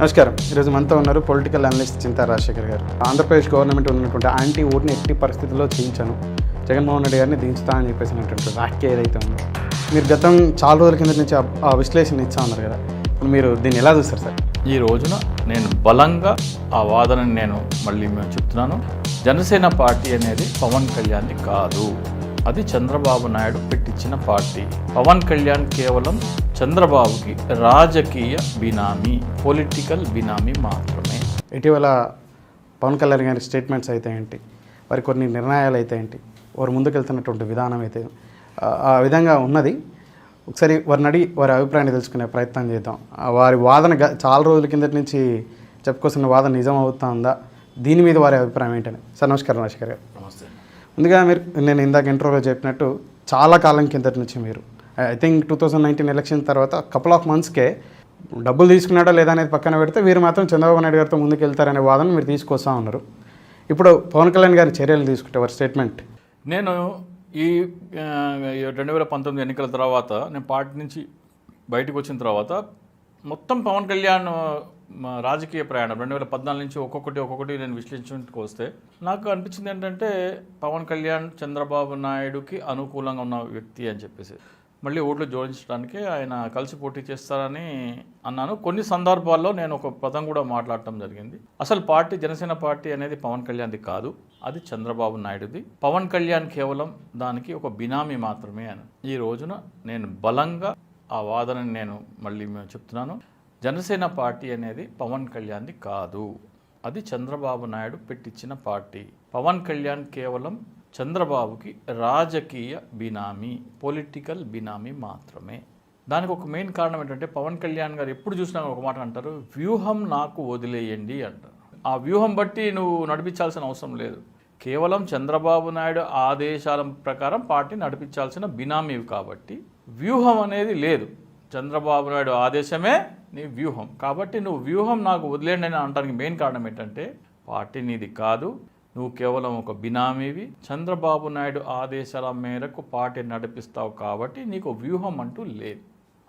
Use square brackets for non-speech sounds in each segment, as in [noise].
నమస్కారం. ఈరోజు మనతో ఉన్నారు పొలిటికల్ అనలిస్ట్ చింతా రాజశేఖర్ గారు. ఆంధ్రప్రదేశ్ గవర్నమెంట్ ఉన్నటువంటి యాంటీ ఊరిని ఎట్టి పరిస్థితుల్లో చేయించాను జగన్మోహన్ రెడ్డి గారిని దించుతా అని చెప్పేసినటువంటి వ్యాఖ్య ఏదైతే ఉందో. మీరు గతం చాలా రోజుల కింద నుంచి ఆ- విశ్లేషణ ఇచ్చా ఉన్నారు కదా. ఇప్పుడు మీరు దీన్ని ఎలా చూస్తారు సార్? ఈ రోజున నేను బలంగా ఆ వాదనని నేను మళ్ళీ మేము చెప్తున్నాను. జనసేన పార్టీ అనేది పవన్ కళ్యాణ్ది కాదు. అది చంద్రబాబు నాయుడు పెట్టించిన పార్టీ. పవన్ కళ్యాణ్ కేవలం చంద్రబాబుకి రాజకీయ బినామీ పొలిటికల్ బినామీ మాత్రమే. ఇటీవల పవన్ కళ్యాణ్ గారి స్టేట్మెంట్స్ అయితే ఏంటి? వారి కొన్ని నిర్ణయాలు అయితే ఏంటి? వారు ముందుకెళ్తున్నటువంటి విధానం అయితే ఆ- విధంగా ఉన్నది. ఒకసారి వారిని అడిగి వారి అభిప్రాయాన్ని తెలుసుకునే ప్రయత్నం చేద్దాం. వారి వాదన గ- చాలా రోజుల కిందటి నుంచి చెప్పుకోసిన వాదన నిజం అవుతుందా దీని మీద వారి అభిప్రాయం ఏంటని. సార్ నమస్కారం రాజశేఖర్ గారు. ముందుగా మీరు నేను ఇందాక ఇంట్రోలో చెప్పినట్టు చాలా కాలం కిందటి నుంచి మీరు. I think two thousand nineteen election తర్వాత కపుల్ ఆఫ్ మంత్స్కే డబ్బులు తీసుకున్నాడో లేదా అనేది పక్కన పెడితే వీరు మాత్రం చంద్రబాబు నాయుడు గారితో ముందుకు వెళ్తారనే వాదన మీరు తీసుకొస్తా ఉన్నారు. ఇప్పుడు పవన్ కళ్యాణ్ గారి చర్యలు తీసుకుంటే వారి స్టేట్మెంట్ నేను ఈ ఈ రెండు వేల పంతొమ్మిది ఎన్నికల తర్వాత నేను పార్టీ నుంచి బయటకు వచ్చిన తర్వాత మొత్తం పవన్ కళ్యాణ్ మా రాజకీయ ప్రయాణం. రెండు వేల పద్నాలుగు నుంచి ఒక్కొక్కటి ఒక్కొక్కటి నేను విశ్లేషించుకు వస్తే నాకు అనిపించింది ఏంటంటే పవన్ కళ్యాణ్ చంద్రబాబు నాయుడుకి అనుకూలంగా ఉన్న వ్యక్తి అని చెప్పేసి. మళ్ళీ ఓట్లు జోడించడానికి ఆయన కలిసి పోటీ చేస్తారని అన్నాను. కొన్ని సందర్భాల్లో నేను ఒక పదం కూడా మాట్లాడటం జరిగింది. అసలు పార్టీ జనసేన పార్టీ అనేది పవన్ కళ్యాణ్ది కాదు అది చంద్రబాబు నాయుడుది. పవన్ కళ్యాణ్ కేవలం దానికి ఒక బినామీ మాత్రమే అని. ఈ రోజున నేను బలంగా ఆ వాదనని నేను మళ్ళీ చెప్తున్నాను. జనసేన పార్టీ అనేది పవన్ కళ్యాణ్ది కాదు. అది చంద్రబాబు నాయుడు పెట్టించిన పార్టీ. పవన్ కళ్యాణ్ కేవలం చంద్రబాబుకి రాజకీయ బినామీ పొలిటికల్ బినామీ మాత్రమే. దానికి ఒక మెయిన్ కారణం ఏంటంటే పవన్ కళ్యాణ్ గారు ఎప్పుడు చూసినా ఒక మాట అంటారు వ్యూహం నాకు వదిలేయండి అంటారు. ఆ వ్యూహం బట్టి నువ్వు నడిపించాల్సిన అవసరం లేదు. కేవలం చంద్రబాబు నాయుడు ఆదేశాల ప్రకారం పార్టీ నడిపించాల్సిన బినామీవి కాబట్టి వ్యూహం అనేది లేదు. చంద్రబాబు నాయుడు ఆదేశమే నీ వ్యూహం. కాబట్టి నువ్వు వ్యూహం నాకు వదిలేండి అని అనడానికి మెయిన్ కారణం ఏంటంటే పార్టీ నీది కాదు. నువ్వు కేవలం ఒక బినామీవి. చంద్రబాబు నాయుడు ఆదేశాల మేరకు పార్టీ నడిపిస్తావు కాబట్టి నీకు వ్యూహం అంటూ లేదు.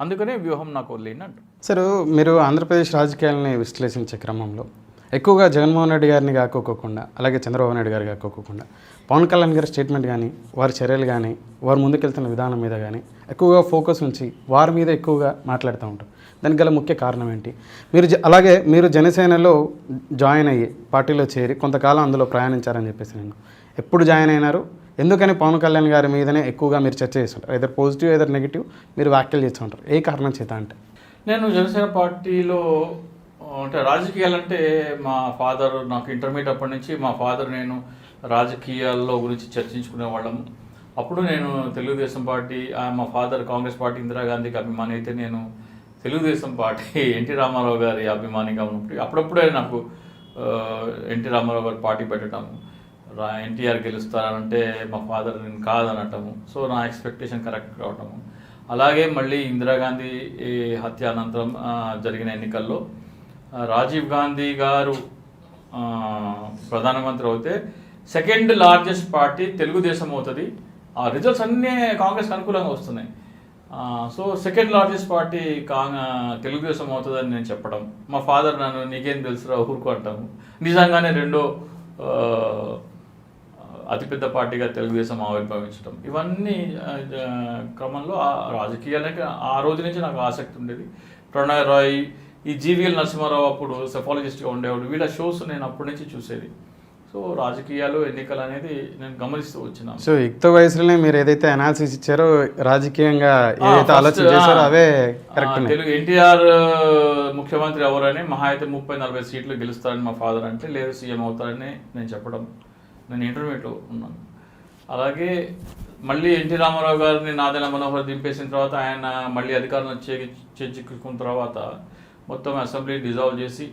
అందుకనే వ్యూహం నాకు వదిలేండి అంటు సార్ మీరు ఆంధ్రప్రదేశ్ రాజకీయాలని విశ్లేషించే క్రమంలో ఎక్కువగా జగన్మోహన్ రెడ్డి గారిని కాకోకుండా అలాగే చంద్రబాబు నాయుడు గారు కాకోకుండా పవన్ కళ్యాణ్ గారి స్టేట్మెంట్ కానీ వారి చర్యలు కానీ వారు ముందుకెళ్తున్న విధానం మీద కానీ ఎక్కువగా ఫోకస్ ఉంచి వారి మీద ఎక్కువగా మాట్లాడుతూ ఉంటారు. దానికి గల ముఖ్య కారణం ఏంటి? మీరు జ- అలాగే మీరు జనసేనలో జాయిన్ అయ్యి పార్టీలో చేరి కొంతకాలం అందులో ప్రయాణించారని చెప్పేసి నేను ఎప్పుడు జాయిన్ అయినారు? ఎందుకని పవన్ కళ్యాణ్ గారి మీదనే ఎక్కువగా మీరు చర్చ చేస్తుంటారు? ఏదో పాజిటివ్ ఏదో నెగిటివ్ మీరు వ్యాఖ్యలు చేస్తూ ఉంటారు. ఏ కారణం చేత అంటే? నేను జనసేన పార్టీలో అంటే రాజకీయాలంటే మా ఫాదర్ నాకు ఇంటర్మీడియట్ అప్పటి నుంచి మా ఫాదర్ నేను రాజకీయాల్లో గురించి చర్చించుకునే వాళ్ళము అప్పుడు నేను తెలుగుదేశం పార్టీ ఆ, మా ఫాదర్ కాంగ్రెస్ పార్టీ ఇందిరాగాంధీకి అభిమాని అయితే నేను తెలుగుదేశం పార్టీ [laughs] ఎన్టీ రామారావు గారి అభిమానిగా ఉన్నప్పుడు అప్పుడప్పుడే నాకు ఎన్టీ రామారావు గారు పార్టీ పెట్టడం రా ఎన్టీఆర్ గెలుస్తారంటే మా ఫాదర్ నేను కాదనటము. సో నా ఎక్స్పెక్టేషన్ కరెక్ట్ కావటము. అలాగే మళ్ళీ ఇందిరాగాంధీ ఈ హత్య అనంతరం జరిగిన ఎన్నికల్లో రాజీవ్ గాంధీ గారు ప్రధానమంత్రి అవుతే సెకండ్ లార్జెస్ట్ పార్టీ తెలుగుదేశం అవుతుంది. ఆ రిజల్ట్స్ అన్నీ కాంగ్రెస్కి అనుకూలంగా వస్తున్నాయి. సో సెకండ్ లార్జెస్ట్ పార్టీ కాంగ్ తెలుగుదేశం అవుతుందని నేను చెప్పడం. మా ఫాదర్ నన్ను నీకేం తెలుసురా ఊరుకు అంటాము. నిజంగానే రెండో అతిపెద్ద పార్టీగా తెలుగుదేశం ఆవిర్భవించడం. ఇవన్నీ క్రమంలో ఆ రాజకీయాలకి ఆ రోజు నుంచి నాకు ఆసక్తి ఉండేది. ప్రణయ్ రాయ్ ఈ జీవీఎల్ నరసింహారావు అప్పుడు సెఫాలజిస్ట్గా ఉండేవాడు. వీళ్ళ షోస్ నేను అప్పటి నుంచి చూసేది. సో రాజకీయాలు ఎన్నికలు అనేది నేను గమనిస్తూ వచ్చినాను సో యుక్త వయసులోనే మీరు ఏదైతే అనాలిసిస్ ఇచ్చారో రాజకీయంగా ఏదైతే ఆలోచన చేశారో అవే కరెక్ట్ తెలుగు ఎన్టీఆర్ ముఖ్యమంత్రి ఎవరని మహా అయితే ముప్పై నలభై సీట్లు గెలుస్తారని మా ఫాదర్ అంటే లేదు సీఎం అవుతారని నేను చెప్పడం. నేను ఇంటర్మీడియట్లో ఉన్నాను. అలాగే మళ్ళీ ఎన్టీ రామారావు గారిని నాదెల మనోహర్ దింపేసిన తర్వాత ఆయన మళ్ళీ అధికారంలో చే చేజిక్కున్న తర్వాత మొత్తం అసెంబ్లీ డిజాల్వ్ చేసి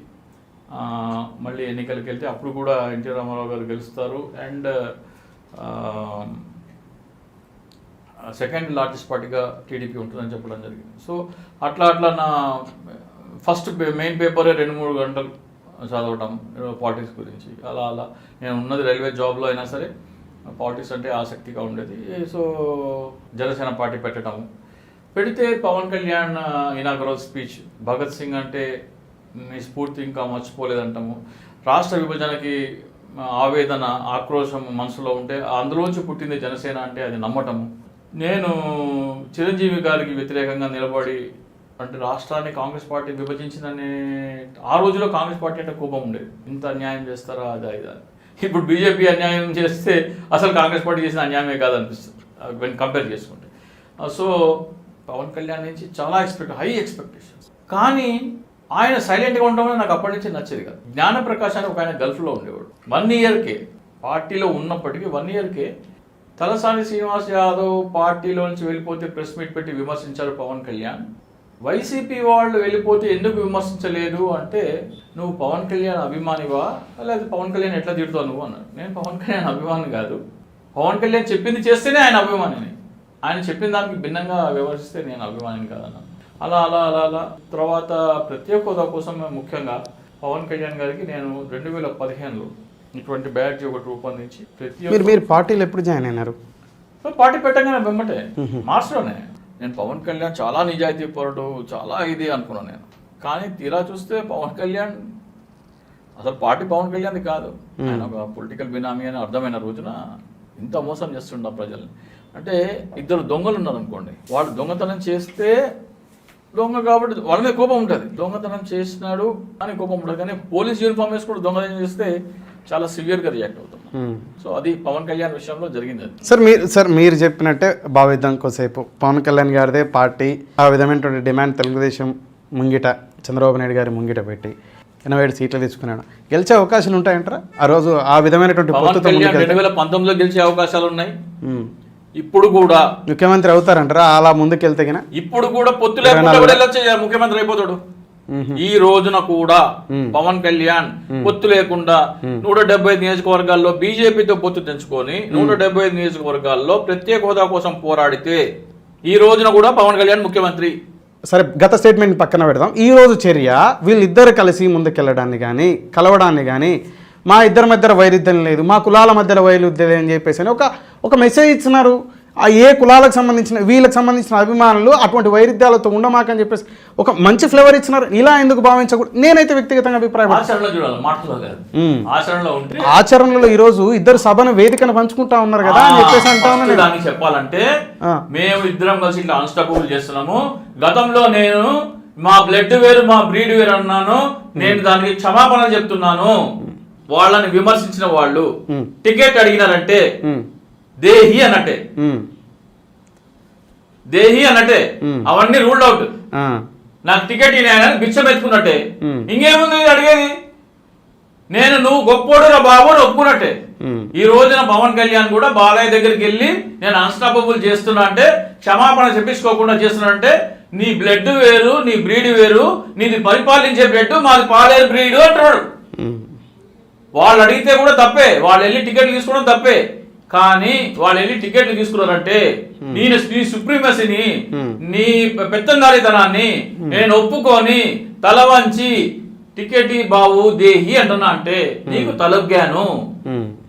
మళ్ళీ ఎన్నికలకు వెళ్తే అప్పుడు కూడా ఎన్టీ రామారావు గారు గెలుస్తారు. అండ్ సెకండ్ లార్జెస్ట్ పార్టీగా టీడీపీ ఉంటుందని చెప్పడం జరిగింది. సో అట్లా అట్లా నా ఫస్ట్ మెయిన్ పేపరే రెండు మూడు గంటలు చదవటం పాలిటిక్స్ గురించి. అలా అలా. నేను ఉన్నది రైల్వే జాబ్లో అయినా సరే పాలిటిక్స్ అంటే ఆసక్తిగా ఉండేది. సో జనసేన పార్టీ పెట్టడం పెడితే పవన్ కళ్యాణ్ ఇనాగరల్ స్పీచ్ భగత్ సింగ్ అంటే నీ స్ఫూర్తి ఇంకా మర్చిపోలేదంటాము. రాష్ట్ర విభజనకి ఆవేదన ఆక్రోశం మనసులో ఉంటే అందులోంచి పుట్టింది జనసేన అంటే అది నమ్మటము. నేను చిరంజీవి గారికి వ్యతిరేకంగా నిలబడి అంటే రాష్ట్రాన్ని కాంగ్రెస్ పార్టీ విభజించిందనే ఆ రోజులో కాంగ్రెస్ పార్టీ అంటే కోపం ఉండేది. ఇంత అన్యాయం చేస్తారా? అది ఇదా ఇప్పుడు బీజేపీ అన్యాయం చేస్తే అసలు కాంగ్రెస్ పార్టీ చేసిన అన్యాయమే కాదనిపిస్తుంది వెన్ కంపేర్ చేసుకుంటే. సో పవన్ కళ్యాణ్ నుంచి చాలా ఎక్స్పెక్ట్ హై ఎక్స్పెక్టేషన్స్ కానీ ఆయన సైలెంట్గా ఉండడం నాకు అప్పటి నుంచి నచ్చేది కాదు. జ్ఞాన ప్రకాశ్ అని ఒక ఆయన గల్ఫ్లో ఉండేవాడు. వన్ ఇయర్కే పార్టీలో ఉన్నప్పటికీ వన్ ఇయర్కే తలసాని శ్రీనివాస్ యాదవ్ పార్టీలో నుంచి వెళ్ళిపోతే ప్రెస్ మీట్ పెట్టి విమర్శించారు పవన్ కళ్యాణ్. వైసీపీ వాళ్ళు వెళ్ళిపోతే ఎందుకు విమర్శించలేదు అంటే నువ్వు పవన్ కళ్యాణ్ అభిమానివా? లేదా పవన్ కళ్యాణ్ ఎట్లా తిడుతావు నువ్వు? అన్నాడు. నేను పవన్ కళ్యాణ్ అభిమాని కాదు. పవన్ కళ్యాణ్ చెప్పింది చేస్తేనే ఆయన అభిమానిని. ఆయన చెప్పిన దానికి భిన్నంగా విమర్శిస్తే నేను అభిమానిని కాదన్నాను అలా అలా అలా అలా. తర్వాత ప్రత్యేక హోదా కోసం ముఖ్యంగా పవన్ కళ్యాణ్ గారికి నేను రెండు వేల పదిహేనులో ఇటువంటి బ్యాడ్జ్ ఒకటి రూపొందించి ప్రతి మీరు మీరు పార్టీలో ఎప్పుడు జాయిన్ అయినారు? పార్టీ పెట్టగానే వెంబటే. మార్చిలోనే నేను పవన్ కళ్యాణ్ చాలా నిజాయితీ పరుడు చాలా ఇది అనుకున్నాను నేను. కానీ తీరా చూస్తే పవన్ కళ్యాణ్ అసలు పార్టీ పవన్ కళ్యాణ్ది కాదు. ఆయన ఒక పొలిటికల్ బినామీ అని అర్థమైన రోజున ఇంత మోసం చేస్తుండ ప్రజల్ని. అంటే ఇద్దరు దొంగలు ఉన్నారు అనుకోండి వాళ్ళు దొంగతనం చేస్తే దొంగ కాబట్టి వాళ్ళ మీద కోపం ఉంటుంది. దొంగతనం చేసినాడు అని కోపం ఉంటుంది కానీ పోలీస్ యూనిఫామ్ వేసుకుంటూ దొంగతనం చేస్తే చాలా సివియర్గా రియాక్ట్ అవుతాం. సో అది పవన్ కళ్యాణ్ విషయంలో జరిగింది సార్ మీరు సార్ మీరు చెప్పినట్టే భావిద్దాం కోసేపు. పవన్ కళ్యాణ్ గారిదే పార్టీ. ఆ విధమైనటువంటి డిమాండ్ తెలుగుదేశం ముంగిట చంద్రబాబు నాయుడు గారి ముంగిట పెట్టి ఎనభై ఏడు సీట్లు తీసుకున్నాడు. గెలిచే అవకాశాలు ఉంటాయంటారా? ఆ రోజు ఆ విధమైనటువంటి రెండు వేల పంతొమ్మిదిలో గెలిచే అవకాశాలు ఉన్నాయి. ఇప్పుడు కూడా ముఖ్యమంత్రి అవుతారంటారా? అలా ముందుకెళ్తే ఇప్పుడు కూడా పొత్తు లేకుండా ముఖ్యమంత్రి అయిపోతాడు. ఈ రోజున కూడా పవన్ కళ్యాణ్ పొత్తు లేకుండా నూట డెబ్బై ఐదు నియోజకవర్గాల్లో బీజేపీతో పొత్తు తెంచుకొని నూట డెబ్బై ఐదు నియోజకవర్గాల్లో ప్రత్యేక హోదా కోసం పోరాడితే ఈ రోజున కూడా పవన్ కళ్యాణ్ ముఖ్యమంత్రి. సరే గత స్టేట్మెంట్ పక్కన పెడదాం. ఈ రోజు చర్య వీళ్ళిద్దరు కలిసి ముందుకెళ్ళడాన్ని కానీ కలవడాన్ని కానీ మా ఇద్దరి మధ్య వైరుధ్యం లేదు మా కులాల మధ్యలో వైరుధ్యం అని చెప్పేసి అని ఒక ఒక మెసేజ్ ఇచ్చినారు ఆ ఏ కులాలకు సంబంధించిన వీళ్ళకి సంబంధించిన అభిమానులు అటువంటి వైరుధ్యాలతో ఉండమాకని చెప్పేసి ఒక మంచి ఫ్లేవర్ ఇచ్చినారు ఇలా ఎందుకు భావించకూడదు? నేనైతే వ్యక్తిగతంగా అభిప్రాయం ఆచరణలో ఈ రోజు ఇద్దరు సభను వేదికను పంచుకుంటా ఉన్నారు కదా అని చెప్పేసి అంటా ఫస్ట్ ఉన్నా నేను. దానికి చెప్పాలంటే. మేము ఇద్దరం కలిసి ఇట్లా అన్స్టాపబుల్ చేస్తున్నాము. గతంలో నేను మా బ్లడ్ వేరు మా బ్రీడ్ వేరు అన్నాను. నేను దానికి క్షమాపణ చెప్తున్నాను. వాళ్ళని విమర్శించిన వాళ్ళు. టికెట్ అడిగినారంటే. దేహి అన్నట్టే. దేహి అన్నట్టే. అవన్నీ రూల్డ్ అవుట్. నాకు టికెట్ ఇవ్వని ఎత్తుకున్నట్టే మ్మ్. ఇంకేముంది అడిగేది నేను నువ్వు గొప్పోడు రా బాబు ఒప్పుకున్నట్టే. ఈ రోజున పవన్ కళ్యాణ్ కూడా బాలయ్య దగ్గరికి వెళ్ళి నేను అన్స్టాపబుల్ చేస్తున్నా అంటే క్షమాపణ చెప్పించుకోకుండా చేస్తున్నా అంటే నీ బ్లడ్ వేరు నీ బ్రీడ్ వేరు నీది పరిపాలించే బ్లడ్ మాది పాలేరు బ్రీడ్ అంటున్నాడు. వాళ్ళు అడిగితే కూడా తప్పే. వాళ్ళు వెళ్ళి టికెట్లు తీసుకోవడం తప్పే. కానీ వాళ్ళు వెళ్ళి టికెట్లు తీసుకున్నారంటే నేను నీ సుప్రీమసీని నీ పెత్తందారితనాన్ని నేను ఒప్పుకొని తల వంచి టికెట్ బాబు దేహి అంటున్నా అంటే నీకు తలొగ్గాను.